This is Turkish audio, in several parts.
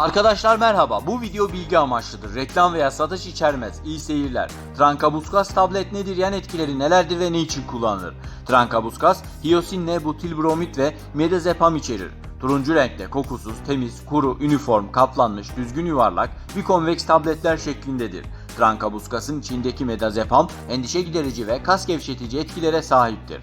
Arkadaşlar merhaba. Bu video bilgi amaçlıdır. Reklam veya satış içermez. İyi seyirler. Trankabuskas tablet nedir? Yan etkileri nelerdir ve ne için kullanılır? Trankabuskas, hiyosin, nebutilbromid ve mirdazepam içerir. Turuncu renkte, kokusuz, temiz, kuru, üniform, kaplanmış, düzgün yuvarlak, bikonveks tabletler şeklindedir. Trankabuskasın içindeki medazepam endişe giderici ve kas gevşetici etkilere sahiptir.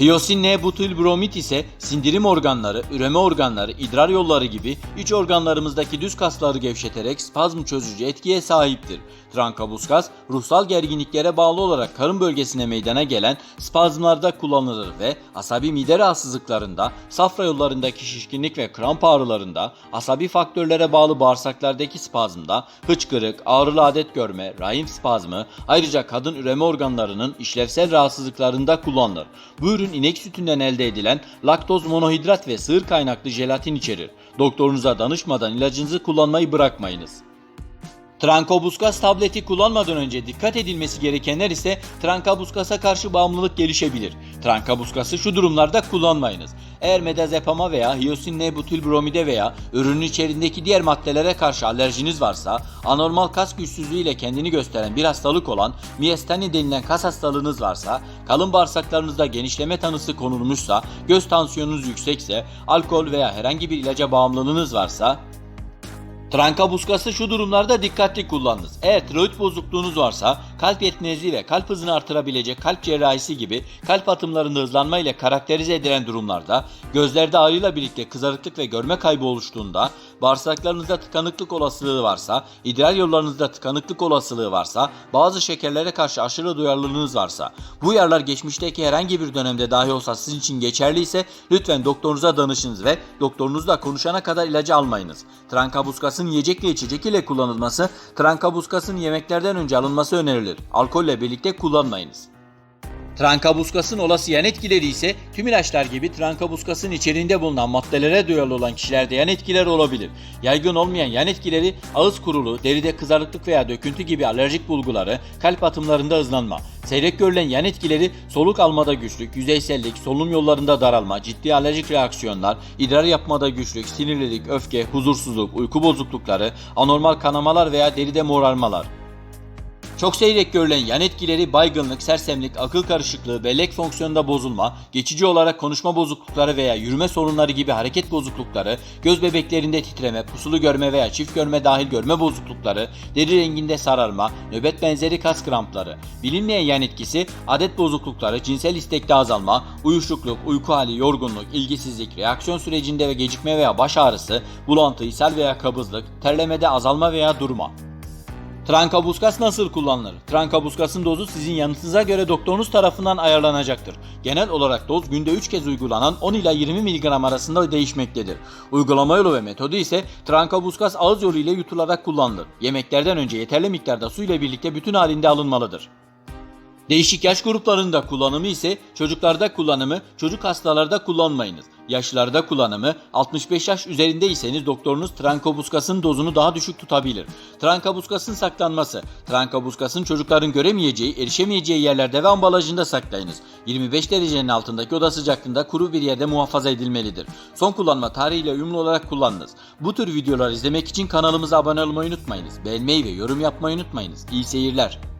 Hiyosin N-butilbromid ise sindirim organları, üreme organları, idrar yolları gibi iç organlarımızdaki düz kasları gevşeterek spazm çözücü etkiye sahiptir. Trankabuskas, ruhsal gerginliklere bağlı olarak karın bölgesine meydana gelen spazmlarda kullanılır ve asabi mide rahatsızlıklarında, safra yollarındaki şişkinlik ve kramp ağrılarında, asabi faktörlere bağlı bağırsaklardaki spazmda, hıçkırık, ağrılı adet görme, rahim spazmı, ayrıca kadın üreme organlarının işlevsel rahatsızlıklarında kullanılır. Bu ürün inek sütünden elde edilen laktoz monohidrat ve sığır kaynaklı jelatin içerir. Doktorunuza danışmadan ilacınızı kullanmayı bırakmayınız. Trankobuskas tableti kullanmadan önce dikkat edilmesi gerekenler ise trankabuskasa karşı bağımlılık gelişebilir. Trankabuskası şu durumlarda kullanmayınız. Eğer medazepama veya hiyosin nebutilbromide veya ürünün içerisindeki diğer maddelere karşı alerjiniz varsa, anormal kas güçsüzlüğü ile kendini gösteren bir hastalık olan miyestani denilen kas hastalığınız varsa, kalın bağırsaklarınızda genişleme tanısı konulmuşsa, göz tansiyonunuz yüksekse, alkol veya herhangi bir ilaca bağımlılığınız varsa, Trankabuskası şu durumlarda dikkatli kullanınız. Eğer tiroid bozukluğunuz varsa kalp yetmezliği ve kalp hızını artırabilecek kalp cerrahisi gibi kalp atımlarında hızlanma ile karakterize edilen durumlarda, gözlerde ağrıyla birlikte kızarıklık ve görme kaybı oluştuğunda, bağırsaklarınızda tıkanıklık olasılığı varsa, idrar yollarınızda tıkanıklık olasılığı varsa, bazı şekerlere karşı aşırı duyarlılığınız varsa, bu uyarılar geçmişteki herhangi bir dönemde dahi olsa sizin için geçerliyse lütfen doktorunuza danışınız ve doktorunuzla konuşana kadar ilacı almayınız. Trankabuskasın yiyecek ve içecek ile kullanılması, trankabuskasın yemeklerden önce alınması önerilir. Alkolle birlikte kullanmayınız. Trankabuskasın olası yan etkileri ise tüm ilaçlar gibi trankabuskasın içeriğinde bulunan maddelere duyarlı olan kişilerde yan etkiler olabilir. Yaygın olmayan yan etkileri ağız kuruluğu, deride kızarıklık veya döküntü gibi alerjik bulguları, kalp atımlarında hızlanma. Seyrek görülen yan etkileri soluk almada güçlük, yüzeysellik, solunum yollarında daralma, ciddi alerjik reaksiyonlar, idrar yapmada güçlük, sinirlilik, öfke, huzursuzluk, uyku bozuklukları, anormal kanamalar veya deride morarmalar. Çok seyrek görülen yan etkileri baygınlık, sersemlik, akıl karışıklığı, bellek fonksiyonunda bozulma, geçici olarak konuşma bozuklukları veya yürüme sorunları gibi hareket bozuklukları, göz bebeklerinde titreme, pusulu görme veya çift görme dahil görme bozuklukları, deri renginde sararma, nöbet benzeri kas krampları. Bilinmeyen yan etkisi adet bozuklukları, cinsel istekte azalma, uyuşukluk, uyku hali, yorgunluk, ilgisizlik, reaksiyon sürecinde ve gecikme veya baş ağrısı, bulantı, ishal veya kabızlık, terlemede azalma veya durma. Trankabuskas nasıl kullanılır? Trankabuskasın dozu sizin yanıtınıza göre doktorunuz tarafından ayarlanacaktır. Genel olarak doz günde 3 kez uygulanan 10 ila 20 mg arasında değişmektedir. Uygulama yolu ve metodu ise trankabuskas ağız yolu ile yutularak kullanılır. Yemeklerden önce yeterli miktarda su ile birlikte bütün halinde alınmalıdır. Değişik yaş gruplarında kullanımı ise çocuklarda kullanımı, çocuk hastalarda kullanmayınız. Yaşlılarda kullanımı 65 yaş üzerindeyseniz doktorunuz trankabuskasın dozunu daha düşük tutabilir. Trankabuskasın saklanması. Trankabuskasın çocukların göremeyeceği, erişemeyeceği yerlerde ve ambalajında saklayınız. 25 derecenin altındaki oda sıcaklığında kuru bir yerde muhafaza edilmelidir. Son kullanma tarihiyle uyumlu olarak kullanınız. Bu tür videolar izlemek için kanalımıza abone olmayı unutmayınız. Beğenmeyi ve yorum yapmayı unutmayınız. İyi seyirler.